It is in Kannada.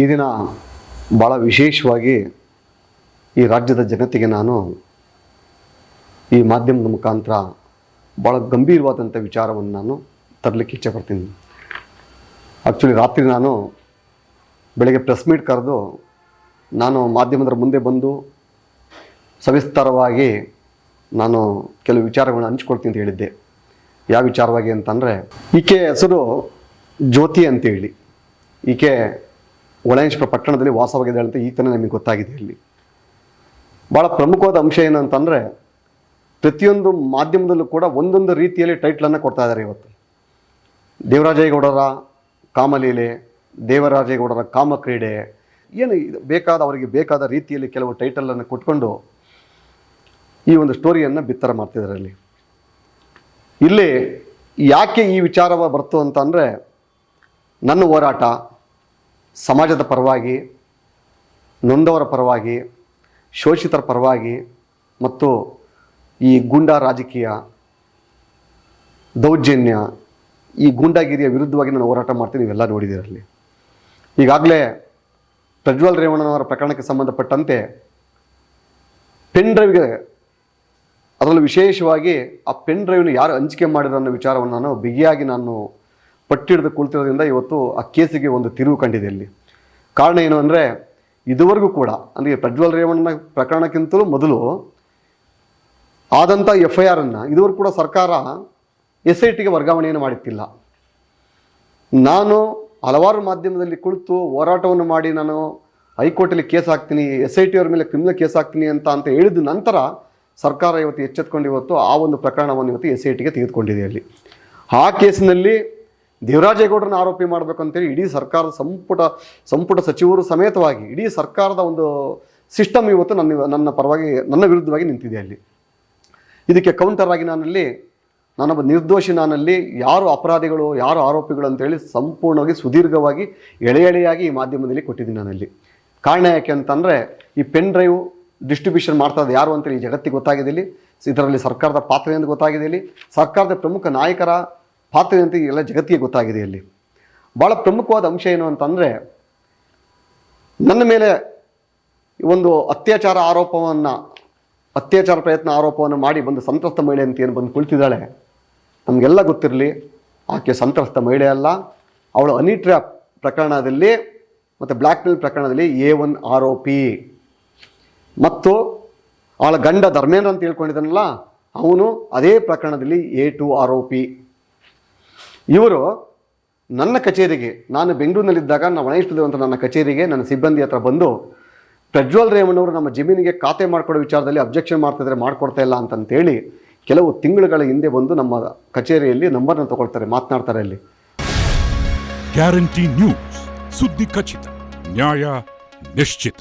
ಈ ದಿನ ಭಾಳ ವಿಶೇಷವಾಗಿ ಈ ರಾಜ್ಯದ ಜನತೆಗೆ ನಾನು ಈ ಮಾಧ್ಯಮದ ಮುಖಾಂತರ ಭಾಳ ಗಂಭೀರವಾದಂಥ ವಿಚಾರವನ್ನು ನಾನು ತರಲಿಕ್ಕೆ ಇಚ್ಛೆ ಪಡ್ತೀನಿ. ಆ್ಯಕ್ಚುಲಿ ರಾತ್ರಿ ನಾನು ಬೆಳಗ್ಗೆ ಪ್ರೆಸ್ ಮೀಟ್ ಕರೆದು ನಾನು ಮಾಧ್ಯಮದ ಮುಂದೆ ಬಂದು ಸವಿಸ್ತಾರವಾಗಿ ನಾನು ಕೆಲವು ವಿಚಾರಗಳನ್ನು ಹಂಚ್ಕೊಳ್ತೀನಿ ಅಂತ ಹೇಳಿದ್ದೆ. ಯಾವ ವಿಚಾರವಾಗಿ ಅಂತಂದರೆ, ಈಕೆ ಹೆಸರು ಜ್ಯೋತಿ ಅಂತೇಳಿ. ಈಕೆ ಒಳಯೇಶ್ವರ ಪಟ್ಟಣದಲ್ಲಿ ವಾಸವಾಗಿದ್ದಾಳೆ ಅಂತ ಈಗ ತಾನೇ ನಮಗೆ ಗೊತ್ತಾಗಿದೆ ಇಲ್ಲಿ. ಭಾಳ ಪ್ರಮುಖವಾದ ಅಂಶ ಏನಂತಂದರೆ ಪ್ರತಿಯೊಂದು ಮಾಧ್ಯಮದಲ್ಲೂ ಕೂಡ ಒಂದೊಂದು ರೀತಿಯಲ್ಲಿ ಟೈಟ್ಲನ್ನು ಕೊಡ್ತಾ ಇದ್ದಾರೆ ಇವತ್ತು. ದೇವರಾಜೇಗೌಡರ ಕಾಮಲೀಲೆ ದೇವರಾಜೇಗೌಡರ ಕಾಮಕ್ರೀಡೆ, ಏನು ಬೇಕಾದ ಅವರಿಗೆ ಬೇಕಾದ ರೀತಿಯಲ್ಲಿ ಕೆಲವು ಟೈಟಲನ್ನು ಕೊಟ್ಕೊಂಡು ಈ ಒಂದು ಸ್ಟೋರಿಯನ್ನು ಬಿತ್ತರ ಮಾಡ್ತಿದ್ದಾರೆ ಅಲ್ಲಿ. ಇಲ್ಲಿ ಯಾಕೆ ಈ ವಿಚಾರ ಬರ್ತು ಅಂತ ಅಂದರೆ ನನ್ನ ಹೋರಾಟ ಸಮಾಜದ ಪರವಾಗಿ, ನೊಂದವರ ಪರವಾಗಿ, ಶೋಷಿತರ ಪರವಾಗಿ ಮತ್ತು ಈ ಗೂಂಡಾ ರಾಜಕೀಯ, ದೌರ್ಜನ್ಯ, ಈ ಗೂಂಡಾಗಿರಿಯ ವಿರುದ್ಧವಾಗಿ ನಾನು ಹೋರಾಟ ಮಾಡ್ತೀನಿ, ನೀವೆಲ್ಲ ನೋಡಿದಿರಲ್ಲಿ ಈಗಾಗಲೇ ಪ್ರಜ್ವಲ್ ರೇವಣ್ಣನವರ ಪ್ರಕರಣಕ್ಕೆ ಸಂಬಂಧಪಟ್ಟಂತೆ ಪೆನ್ ಡ್ರೈವ್ಗೆ ಅದರಲ್ಲೂ ವಿಶೇಷವಾಗಿ ಆ ಪೆನ್ ಡ್ರೈವ್ನ ಯಾರು ಹಂಚಿಕೆ ಮಾಡಿರೋ ಅನ್ನೋ ವಿಚಾರವನ್ನು ನಾನು ಬಿಗಿಯಾಗಿ ನಾನು ಪಟ್ಟಿಡಿದು ಕುಳಿತಿರೋದ್ರಿಂದ ಇವತ್ತು ಆ ಕೇಸಿಗೆ ಒಂದು ತಿರುವು ಕಂಡಿದೆ ಇಲ್ಲಿ. ಕಾರಣ ಏನು ಅಂದರೆ, ಇದುವರೆಗೂ ಕೂಡ, ಅಂದರೆ ಪ್ರಜ್ವಲ್ ರೇವಣ್ಣನ ಪ್ರಕರಣಕ್ಕಿಂತಲೂ ಮೊದಲು ಆದಂಥ ಎಫ್ ಐ ಆರನ್ನು ಇದುವರೆಗೂ ಕೂಡ ಸರ್ಕಾರ ಎಸ್ ಐ ಟಿಗೆ ವರ್ಗಾವಣೆಯನ್ನು ಮಾಡುತ್ತಿಲ್ಲ. ನಾನು ಹಲವಾರು ಮಾಧ್ಯಮದಲ್ಲಿ ಕುಳಿತು ಹೋರಾಟವನ್ನು ಮಾಡಿ ನಾನು ಹೈಕೋರ್ಟಲ್ಲಿ ಕೇಸ್ ಹಾಕ್ತೀನಿ ಎಸ್ ಐ ಟಿ ಅವ್ರ ಮೇಲೆ ಕ್ರಿಮಿನಲ್ ಕೇಸ್ ಹಾಕ್ತೀನಿ ಅಂತ ಅಂತ ಹೇಳಿದ ನಂತರ ಸರ್ಕಾರ ಇವತ್ತು ಎಚ್ಚೆತ್ಕೊಂಡು ಇವತ್ತು ಆ ಒಂದು ಪ್ರಕರಣವನ್ನು ಇವತ್ತು ಎಸ್ ಐ ಟಿಗೆ ತೆಗೆದುಕೊಂಡಿದೆ ಅಲ್ಲಿ. ಆ ಕೇಸಿನಲ್ಲಿ ದೇವರಾಜೇಗೌಡರನ್ನ ಆರೋಪಿ ಮಾಡಬೇಕಂತೇಳಿ ಇಡೀ ಸರ್ಕಾರದ ಸಂಪುಟ ಸಂಪುಟ ಸಚಿವರು ಸಮೇತವಾಗಿ ಇಡೀ ಸರ್ಕಾರದ ಒಂದು ಸಿಸ್ಟಮ್ ಇವತ್ತು ನನ್ನ ನನ್ನ ಪರವಾಗಿ, ನನ್ನ ವಿರುದ್ಧವಾಗಿ ನಿಂತಿದೆ ಅಲ್ಲಿ. ಇದಕ್ಕೆ ಕೌಂಟರ್ ಆಗಿ ನಾನಲ್ಲಿ, ನಾನೊಬ್ಬ ನಿರ್ದೋಷಿ ನಾನಲ್ಲಿ ಯಾರು ಅಪರಾಧಿಗಳು, ಯಾರು ಆರೋಪಿಗಳು ಅಂತೇಳಿ ಸಂಪೂರ್ಣವಾಗಿ ಸುದೀರ್ಘವಾಗಿ ಎಳೆ ಎಳೆಯಾಗಿ ಈ ಮಾಧ್ಯಮದಲ್ಲಿ ಕೊಟ್ಟಿದ್ದೀನಿ ನಾನಲ್ಲಿ. ಕಾರಣ ಯಾಕೆ ಅಂತಂದರೆ ಈ ಪೆನ್ ಡ್ರೈವ್ ಡಿಸ್ಟ್ರಿಬ್ಯೂಷನ್ ಮಾಡ್ತಾ ಯಾರು ಅಂತೇಳಿ ಈ ಜಗತ್ತಿಗೆ ಗೊತ್ತಾಗಿದೆ ಇಲ್ಲಿ ಇದರಲ್ಲಿ ಸರ್ಕಾರದ ಪಾತ್ರ ಎಂದು ಗೊತ್ತಾಗಿದೆ ಸರ್ಕಾರದ ಪ್ರಮುಖ ನಾಯಕರ ಪಾತ್ರ ಅಂತ ಎಲ್ಲ ಜಗತ್ತಿಗೆ ಗೊತ್ತಾಗಿದೆ ಇಲ್ಲಿ. ಭಾಳ ಪ್ರಮುಖವಾದ ಅಂಶ ಏನು ಅಂತಂದರೆ, ನನ್ನ ಮೇಲೆ ಒಂದು ಅತ್ಯಾಚಾರ ಆರೋಪವನ್ನು, ಅತ್ಯಾಚಾರ ಪ್ರಯತ್ನ ಆರೋಪವನ್ನು ಮಾಡಿ ಬಂದು ಸಂತ್ರಸ್ತ ಮಹಿಳೆ ಅಂತ ಏನು ಬಂದು ಕುಳಿತಿದ್ದಾಳೆ, ನಮಗೆಲ್ಲ ಗೊತ್ತಿರಲಿ, ಆಕೆ ಸಂತ್ರಸ್ತ ಮಹಿಳೆ ಅಲ್ಲ. ಅವಳು ಅನಿಟ್ರ ಪ್ರಕರಣದಲ್ಲಿ ಮತ್ತು ಬ್ಲ್ಯಾಕ್ ಮೇಲ್ ಪ್ರಕರಣದಲ್ಲಿ ಎ ಒನ್ ಆರೋಪಿ. ಮತ್ತು ಅವಳ ಗಂಡ ಧರ್ಮೇಂದ್ರ ಅಂತ ಹೇಳ್ಕೊಂಡಿದ್ದಾನಲ್ಲ, ಅವನು ಅದೇ ಪ್ರಕರಣದಲ್ಲಿ ಎ ಟು ಆರೋಪಿ. ಇವರು ನನ್ನ ಕಚೇರಿಗೆ, ನಾನು ಬೆಂಗಳೂರಿನಲ್ಲಿದ್ದಾಗ ನಾವು ಒಣಗಿಸ್ತಿದ್ದೇವೆ ಅಂತ ನನ್ನ ಕಚೇರಿಗೆ, ನನ್ನ ಸಿಬ್ಬಂದಿ ಹತ್ರ ಬಂದು, ಪ್ರಜ್ವಲ್ ರೇವಣ್ಣವರು ನಮ್ಮ ಜಮೀನಿಗೆ ಖಾತೆ ಮಾಡಿಕೊಡೋ ವಿಚಾರದಲ್ಲಿ ಅಬ್ಜೆಕ್ಷನ್ ಮಾಡ್ತಿದ್ರೆ ಮಾಡಿಕೊಡ್ತಾ ಇಲ್ಲ ಅಂತಂತೇಳಿ ಕೆಲವು ತಿಂಗಳುಗಳ ಹಿಂದೆ ಬಂದು ನಮ್ಮ ಕಚೇರಿಯಲ್ಲಿ ನಂಬರ್ನ ತಗೊಳ್ತಾರೆ, ಮಾತನಾಡ್ತಾರೆ ಅಲ್ಲಿ. ಗ್ಯಾರಂಟಿ ನ್ಯೂಸ್ ಸುದ್ದಿ ಖಚಿತ, ನ್ಯಾಯ ನಿಶ್ಚಿತ.